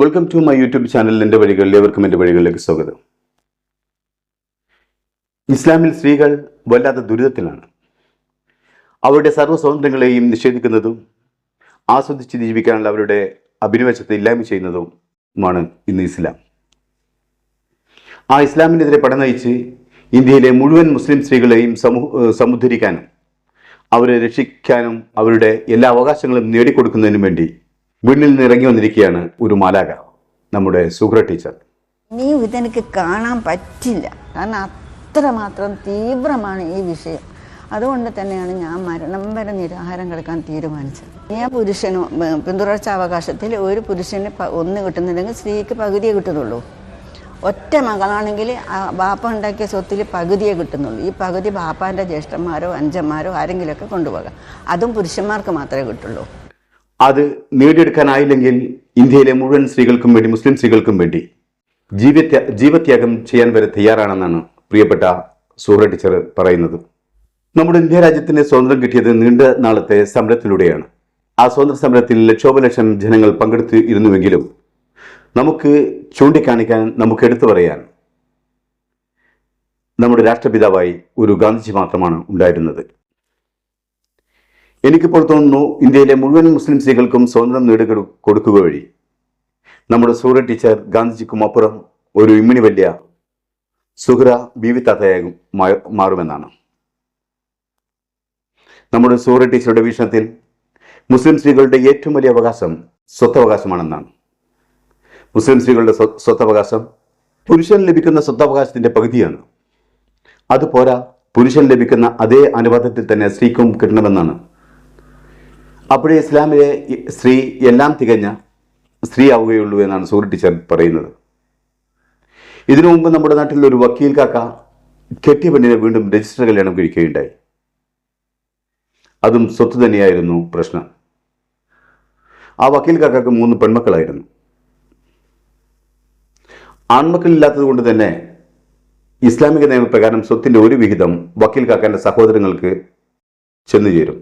Welcome to my YouTube channel എന്റെ വഴികളിൽ ഏവർക്കും എന്റെ വഴികളിലേക്ക് സ്വാഗതം. ഇസ്ലാമിൽ സ്ത്രീകൾ വല്ലാത്ത ദുരിതത്തിലാണ്. അവരുടെ സർവ സ്വാതന്ത്ര്യങ്ങളെയും നിഷേധിക്കുന്നതും ആസ്വദിച്ച് ജീവിക്കാനുള്ള അവരുടെ അഭിനിവേശത്തെ ഇല്ലായ്മ ചെയ്യുന്നതുമാണ് ഇന്ന് ഇസ്ലാം. ആ ഇസ്ലാമിനെതിരെ പട നയിച്ച് ഇന്ത്യയിലെ മുഴുവൻ മുസ്ലിം സ്ത്രീകളെയും സമുദ്ധരിക്കാനും അവരെ രക്ഷിക്കാനും അവരുടെ എല്ലാ അവകാശങ്ങളും നേടിക്കൊടുക്കുന്നതിനും വേണ്ടി വീട്ടിൽ നിന്ന് ഇറങ്ങി വന്നിരിക്കുകയാണ് ഒരു മാലാക നമ്മുടെ സുഹ്ര ടീച്ചർ. നീ ഇതെനിക്ക് കാണാൻ പറ്റില്ല. കാരണം അത്രമാത്രം തീവ്രമാണ് ഈ വിഷയം. അതുകൊണ്ട് തന്നെയാണ് ഞാൻ മരണം വരെ നിരാഹാരം കിടക്കാൻ തീരുമാനിച്ചത്. ഞാൻ പുരുഷനോ പിന്തുടർച്ച അവകാശത്തിൽ ഒരു പുരുഷന് ഒന്ന് കിട്ടുന്നില്ലെങ്കിൽ സ്ത്രീക്ക് പകുതിയേ കിട്ടുന്നുള്ളൂ. ഒറ്റ മകളാണെങ്കിൽ ആ ബാപ്പ ഉണ്ടാക്കിയ സ്വത്തിൽ പകുതിയേ കിട്ടുന്നുള്ളൂ. ഈ പകുതി ബാപ്പാന്റെ ജ്യേഷ്ഠന്മാരോ അഞ്ചന്മാരോ ആരെങ്കിലുമൊക്കെ കൊണ്ടുപോകാം. അതും പുരുഷന്മാർക്ക് മാത്രമേ കിട്ടുള്ളൂ. അത് നേടിയെടുക്കാനായില്ലെങ്കിൽ ഇന്ത്യയിലെ മുഴുവൻ സ്ത്രീകൾക്കും വേണ്ടി മുസ്ലിം സ്ത്രീകൾക്കും വേണ്ടി ജീവത്യ ജീവത്യാഗം ചെയ്യാൻ വരെ തയ്യാറാണെന്നാണ് പ്രിയപ്പെട്ട സൂഹ ടീച്ചർ പറയുന്നത്. നമ്മുടെ ഇന്ത്യ രാജ്യത്തിന് സ്വാതന്ത്ര്യം കിട്ടിയത് നീണ്ട നാളത്തെ സമരത്തിലൂടെയാണ്. ആ സ്വാതന്ത്ര്യ സമരത്തിൽ ലക്ഷോപലക്ഷം ജനങ്ങൾ പങ്കെടുത്തു ഇരുന്നുവെങ്കിലും നമുക്ക് ചൂണ്ടിക്കാണിക്കാൻ നമുക്ക് എടുത്തു പറയാൻ നമ്മുടെ രാഷ്ട്രപിതാവായി ഒരു ഗാന്ധിജി മാത്രമാണ് ഉണ്ടായിരുന്നത്. എനിക്കിപ്പോൾ തോന്നുന്നു ഇന്ത്യയിലെ മുഴുവൻ മുസ്ലിം സ്ത്രീകൾക്കും സ്വാതന്ത്ര്യം നേടുക കൊടുക്കുക വഴി. നമ്മുടെ സൂര്യ ടീച്ചർ ഗാന്ധിജിക്കും അപ്പുറം ഒരു ഇമ്മിണി വലിയ സുഹൃ ബീവി താത്തയാകും മാറുമെന്നാണ്. നമ്മുടെ സൂര്യ ടീച്ചറുടെ വീക്ഷണത്തിൽ മുസ്ലിം സ്ത്രീകളുടെ ഏറ്റവും വലിയ അവകാശം സ്വത്തവകാശമാണെന്നാണ്. മുസ്ലിം സ്ത്രീകളുടെ സ്വ- സ്വത്തവകാശം പുരുഷൻ ലഭിക്കുന്ന സ്വത്തവകാശത്തിന്റെ പകുതിയാണ്. അതുപോരാ പുരുഷൻ ലഭിക്കുന്ന അതേ അനുപാതത്തിൽ തന്നെ സ്ത്രീക്കും കിട്ടണമെന്നാണ്. അപ്പോഴേ ഇസ്ലാമിലെ സ്ത്രീ എല്ലാം തികഞ്ഞ സ്ത്രീ ആവുകയുള്ളൂ എന്നാണ് സൂര്യ ടീച്ചർ പറയുന്നത്. ഇതിനു മുമ്പ് നമ്മുടെ നാട്ടിൽ ഒരു വക്കീൽ കാക്ക കെട്ടിയ പെണ്ണിനെ വീണ്ടും രജിസ്റ്റർ കല്യാണം കഴിക്കുകയുണ്ടായി. അതും സ്വത്ത് തന്നെയായിരുന്നു പ്രശ്നം. ആ വക്കീൽ കാക്കക്ക് മൂന്ന് പെൺമക്കളായിരുന്നു. ആൺമക്കളില്ലാത്തത് കൊണ്ട് തന്നെ ഇസ്ലാമിക നിയമപ്രകാരം സ്വത്തിന്റെ ഒരു വിഹിതം വക്കീൽ കാക്കാന്റെ സഹോദരങ്ങൾക്ക് ചെന്നു ചേരും.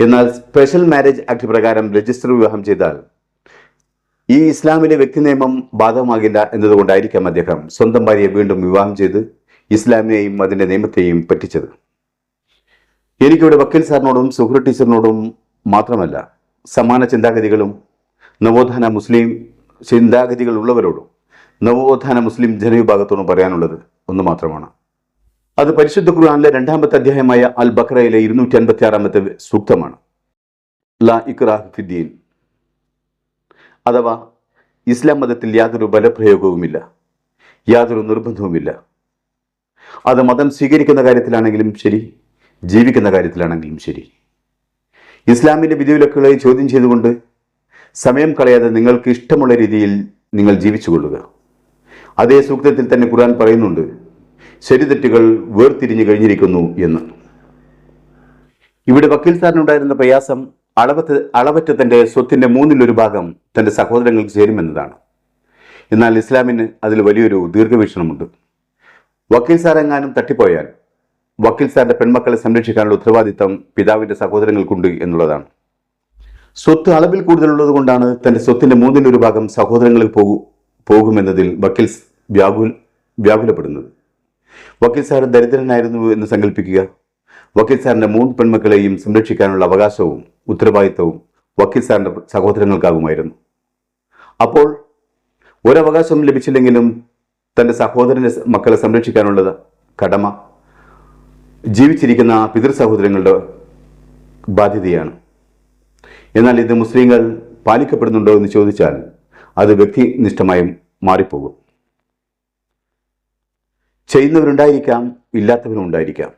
എന്നാൽ സ്പെഷ്യൽ മാരേജ് ആക്ട് പ്രകാരം രജിസ്റ്റർ വിവാഹം ചെയ്താൽ ഈ ഇസ്ലാമിലെ വ്യക്തി നിയമം ബാധകമാകില്ല എന്നതുകൊണ്ടായിരിക്കാം അദ്ദേഹം സ്വന്തം ഭാര്യയെ വീണ്ടും വിവാഹം ചെയ്ത് ഇസ്ലാമിനെയും അതിന്റെ നിയമത്തെയും പറ്റിച്ചത്. എനിക്കിവിടെ വക്കീൽ സാറിനോടും സുഹൃ ടീച്ചറിനോടും മാത്രമല്ല സമാന ചിന്താഗതികളും നവോത്ഥാന മുസ്ലിം ചിന്താഗതികൾ ഉള്ളവരോടും നവോത്ഥാന മുസ്ലിം ജനവിഭാഗത്തോടും പറയാനുള്ളത് ഒന്ന് മാത്രമാണ്. അത് പരിശുദ്ധ ഖുർആാനിലെ രണ്ടാമത്തെ അധ്യായമായ അൽ ബക്രയിലെ ഇരുന്നൂറ്റി അൻപത്തി ആറാമത്തെ സൂക്തമാണ്. ലാ ഇക്രാഹ് ഫിദ്ദീൻ അഥവാ ഇസ്ലാം മതത്തിൽ യാതൊരു ബലപ്രയോഗവുമില്ല യാതൊരു നിർബന്ധവുമില്ല. അത് മതം സ്വീകരിക്കുന്ന കാര്യത്തിലാണെങ്കിലും ശരി ജീവിക്കുന്ന കാര്യത്തിലാണെങ്കിലും ശരി. ഇസ്ലാമിന്റെ വിധിവിലക്കുകളെ ചോദ്യം ചെയ്തുകൊണ്ട് സമയം കളയാതെ നിങ്ങൾക്ക് ഇഷ്ടമുള്ള രീതിയിൽ നിങ്ങൾ ജീവിച്ചു കൊള്ളുക അതേ സൂക്തത്തിൽ തന്നെ ഖുർആൻ പറയുന്നുണ്ട് ശരിതെറ്റുകൾ വേർതിരിഞ്ഞു കഴിഞ്ഞിരിക്കുന്നു എന്ന്. ഇവിടെ വക്കീൽ സാറിനുണ്ടായിരുന്ന പ്രയാസം അളവത്ത് അളവറ്റ തന്റെ സ്വത്തിന്റെ മൂന്നിലൊരു ഭാഗം തന്റെ സഹോദരങ്ങൾക്ക് ചേരുമെന്നതാണ്. എന്നാൽ ഇസ്ലാമിന് അതിൽ വലിയൊരു ദീർഘവീക്ഷണമുണ്ട്. വക്കീൽ സാറെങ്ങാനും തട്ടിപ്പോയാൽ വക്കീൽ സാറിന്റെ പെൺമക്കളെ സംരക്ഷിക്കാനുള്ള ഉത്തരവാദിത്തം പിതാവിന്റെ സഹോദരങ്ങൾക്കുണ്ട് എന്നുള്ളതാണ്. സ്വത്ത് അളവിൽ കൂടുതലുള്ളത് കൊണ്ടാണ് തന്റെ സ്വത്തിന്റെ മൂന്നിലൊരു ഭാഗം സഹോദരങ്ങളിൽ പോകു പോകുമെന്നതിൽ വക്കീൽ വ്യാകുൽ വ്യാകുലപ്പെടുന്നത്. വക്കീൽ സാർ ദരിദ്രനായിരുന്നു എന്ന് സങ്കല്പിക്കുക വക്കീൽ സാറിന്റെ മൂന്ന് പെൺമക്കളെയും സംരക്ഷിക്കാനുള്ള അവകാശവും ഉത്തരവാദിത്തവും വക്കീൽ സാറിന്റെ സഹോദരങ്ങൾക്കാകുമായിരുന്നു. അപ്പോൾ ഒരവകാശം ലഭിച്ചില്ലെങ്കിലും തന്റെ സഹോദരന്റെ മക്കളെ സംരക്ഷിക്കാനുള്ള കടമ. ജീവിച്ചിരിക്കുന്ന പിതൃ സഹോദരങ്ങളുടെ ബാധ്യതയാണ്. എന്നാൽ ഇത് മുസ്ലിങ്ങൾ പാലിക്കപ്പെടുന്നുണ്ടോ എന്ന് ചോദിച്ചാൽ അത് വ്യക്തിനിഷ്ഠമായും മാറിപ്പോകും. ചെയ്യുന്നവരുണ്ടായിരിക്കാം ഇല്ലാത്തവരും ഉണ്ടായിരിക്കാം.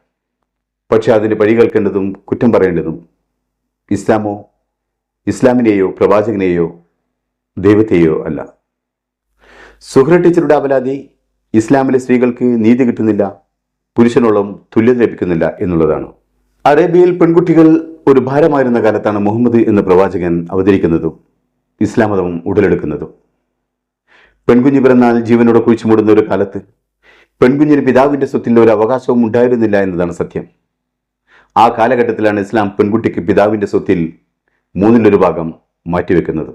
പക്ഷെ അതിന് പഴി കേൾക്കേണ്ടതും കുറ്റം പറയേണ്ടതും ഇസ്ലാമോ ഇസ്ലാമിനെയോ പ്രവാചകനെയോ ദൈവത്തെയോ അല്ല. സുഹ്ര ടീച്ചറുടെ ഇസ്ലാമിലെ സ്ത്രീകൾക്ക് നീതി കിട്ടുന്നില്ല പുരുഷനോളം തുല്യത ലഭിക്കുന്നില്ല എന്നുള്ളതാണ്. അറേബ്യയിൽ പെൺകുട്ടികൾ ഒരു ഭാരമായിരുന്ന കാലത്താണ് മുഹമ്മദ് എന്ന പ്രവാചകൻ അവതരിക്കുന്നതും ഇസ്ലാം ഉടലെടുക്കുന്നതും. പെൺകുഞ്ഞു പിറന്നാൽ ജീവനോടെ കുഴിച്ചുമൂടുന്ന ഒരു കാലത്ത് പെൺകുഞ്ഞിന് പിതാവിന്റെ സ്വത്തിൽ ഒരു അവകാശവും ഉണ്ടായിരുന്നില്ല എന്നതാണ് സത്യം. ആ കാലഘട്ടത്തിലാണ് ഇസ്ലാം പെൺകുട്ടിക്ക് പിതാവിന്റെ സ്വത്തിൽ മൂന്നിലൊരു ഭാഗം മാറ്റിവെക്കുന്നത്.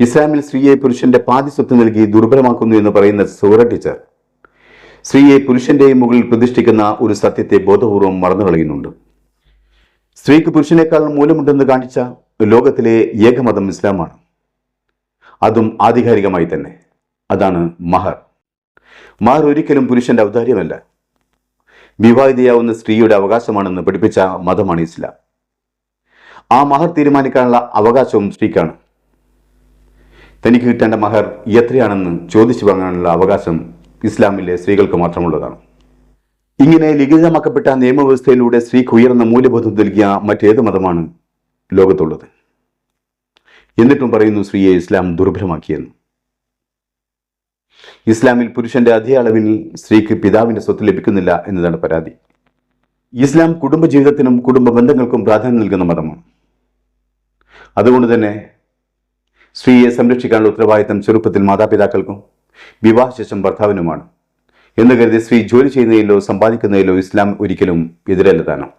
ഇസ്ലാമിൽ സ്ത്രീയെ പുരുഷന്റെ പാതി സ്വത്ത് നൽകി ദുർബലമാക്കുന്നു എന്ന് പറയുന്ന സൂറ ടീച്ചർ സ്ത്രീയെ പുരുഷന്റെയും മുകളിൽ പ്രതിഷ്ഠിക്കുന്ന ഒരു സത്യത്തെ ബോധപൂർവം മറന്നു കളയുന്നുണ്ട് സ്ത്രീക്ക് പുരുഷനേക്കാൾ മൂലമുണ്ടെന്ന് കാണിച്ച ലോകത്തിലെ ഏകമതം ഇസ്ലാമാണ്. അതും ആധികാരികമായി തന്നെ. അതാണ് മഹർ. മഹർ ഒരിക്കലും പുരുഷന്റെ ഔദാര്യമല്ല. വിവാഹിതയാവുന്ന സ്ത്രീയുടെ അവകാശമാണെന്ന് പഠിപ്പിച്ച മതമാണ് ഇസ്ലാം. ആ മഹർ തീരുമാനിക്കാനുള്ള അവകാശവും സ്ത്രീക്കാണ്. തനിക്ക് കിട്ടേണ്ട മഹർ എത്രയാണെന്ന് ചോദിച്ചു വാങ്ങാനുള്ള അവകാശം ഇസ്ലാമിലെ സ്ത്രീകൾക്ക് മാത്രമുള്ളതാണ്. ഇങ്ങനെ ലിഖിതമാക്കപ്പെട്ട നിയമവ്യവസ്ഥയിലൂടെ സ്ത്രീക്ക് ഉയർന്ന മൂല്യബോധം നൽകിയ മറ്റേത് മതമാണ് ലോകത്തുള്ളത്. എന്നിട്ടും പറയുന്നു സ്ത്രീയെ ഇസ്ലാം ദുർബലമാക്കിയെന്ന്. ഇസ്ലാമിൽ പുരുഷന്റെ അതേ അളവിൽ സ്ത്രീക്ക് പിതാവിന്റെ സ്വത്ത് ലഭിക്കുന്നില്ല എന്നതാണ് പരാതി. ഇസ്ലാം കുടുംബജീവിതത്തിനും കുടുംബ ബന്ധങ്ങൾക്കും പ്രാധാന്യം നൽകുന്ന മതമാണ്. അതുകൊണ്ട് തന്നെ സ്ത്രീയെ സംരക്ഷിക്കാനുള്ള ഉത്തരവാദിത്തം ചെറുപ്പത്തിൽ മാതാപിതാക്കൾക്കും വിവാഹശേഷം ഭർത്താവിനുമാണ്. എന്ന് കരുതി സ്ത്രീ ജോലി ചെയ്യുന്നതിലോ സമ്പാദിക്കുന്നതിലോ ഇസ്ലാം ഒരിക്കലും എതിരല്ല താനും.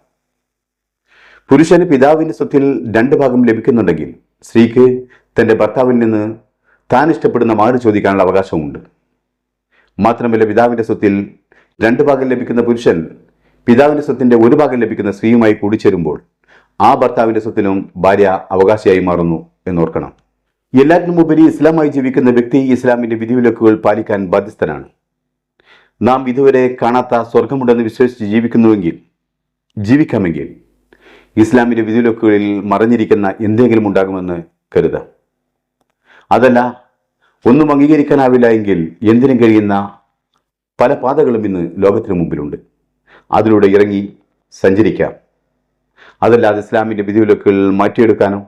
പുരുഷന് പിതാവിന്റെ സ്വത്തിൽ രണ്ട് ഭാഗം ലഭിക്കുന്നുണ്ടെങ്കിൽ സ്ത്രീക്ക് തന്റെ ഭർത്താവിൽ നിന്ന് താൻ ഇഷ്ടപ്പെടുന്ന മകന് ചോദിക്കാനുള്ള അവകാശമുണ്ട് മാത്രമല്ല പിതാവിന്റെ സ്വത്തിൽ രണ്ട് ഭാഗം ലഭിക്കുന്ന പുരുഷൻ പിതാവിന്റെ സ്വത്തിന്റെ ഒരു ഭാഗം ലഭിക്കുന്ന സ്ത്രീയുമായി കൂടിച്ചേരുമ്പോൾ ആ ഭർത്താവിന്റെ സ്വത്തിനും ഭാര്യ അവകാശിയായി മാറുന്നു എന്നോർക്കണം. എല്ലാറ്റിനും ഉപരി ഇസ്ലാമായി ജീവിക്കുന്ന വ്യക്തി ഇസ്ലാമിന്റെ വിധിവിലക്കുകൾ പാലിക്കാൻ ബാധ്യസ്ഥനാണ്. നാം ഇതുവരെ കാണാത്ത സ്വർഗമുണ്ടെന്ന് വിശ്വസിച്ച് ജീവിക്കുന്നുവെങ്കിൽ ജീവിക്കാമെങ്കിൽ ഇസ്ലാമിന്റെ വിധിവിലക്കുകളിൽ മറഞ്ഞിരിക്കുന്ന എന്തെങ്കിലും ഉണ്ടാകുമെന്ന് കരുതാം. അതല്ല ഒന്നും അംഗീകരിക്കാനാവില്ല എങ്കിൽ എന്തിനും കഴിയുന്ന പല പാതകളും ഇന്ന് ലോകത്തിന് മുമ്പിലുണ്ട്. അതിലൂടെ ഇറങ്ങി സഞ്ചരിക്കാം. അതല്ലാതെ ഇസ്ലാമിന്റെ വിധിവിലക്കുകൾ മാറ്റിയെടുക്കാനോ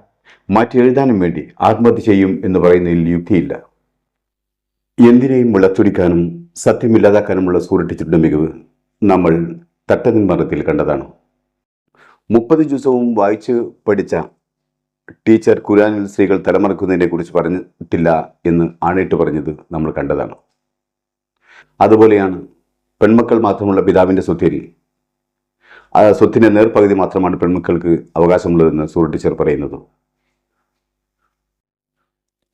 മാറ്റി എഴുതാനും വേണ്ടി ആത്മഹത്യ ചെയ്യും എന്ന് പറയുന്നതിൽ യുക്തിയില്ല. എന്തിനേയും വിളച്ചൊടിക്കാനും സത്യമില്ലാതാക്കാനുമുള്ള സൂരട്ടിച്ചിട്ടുള്ള മികവ് നമ്മൾ തട്ടതിൻ കണ്ടതാണ്. മുപ്പത് ദിവസവും വായിച്ച് പഠിച്ച ടീച്ചർ ഖുരാനിൽ സ്ത്രീകൾ തലമറക്കുന്നതിനെ കുറിച്ച് പറഞ്ഞിട്ടില്ല എന്ന് ആണിട്ട് പറഞ്ഞത് നമ്മൾ കണ്ടതാണ്. അതുപോലെയാണ് പെൺമക്കൾ മാത്രമുള്ള പിതാവിന്റെ സ്വത്തിൽ ആ സ്വത്തിന്റെ നേർപകുതി മാത്രമാണ് പെൺമക്കൾക്ക് അവകാശമുള്ളതെന്ന് സൂറ ടീച്ചർ പറയുന്നത്.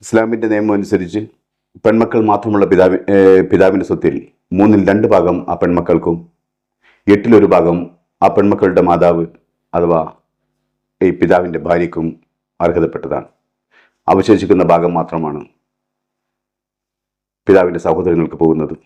ഇസ്ലാമിന്റെ നിയമം അനുസരിച്ച് പെൺമക്കൾ മാത്രമുള്ള പിതാവി പിതാവിന്റെ സ്വത്തിൽ മൂന്നിൽ രണ്ട് ഭാഗം ആ പെൺമക്കൾക്കും എട്ടിലൊരു ഭാഗം ആ പെൺമക്കളുടെ മാതാവ് അഥവാ ഈ പിതാവിന്റെ ഭാര്യയ്ക്കും അർഹതപ്പെട്ടതാണ്. അവശേഷിക്കുന്ന ഭാഗം മാത്രമാണ് പിതാവിന്റെ സഹോദരങ്ങൾക്ക് പോകുന്നത്.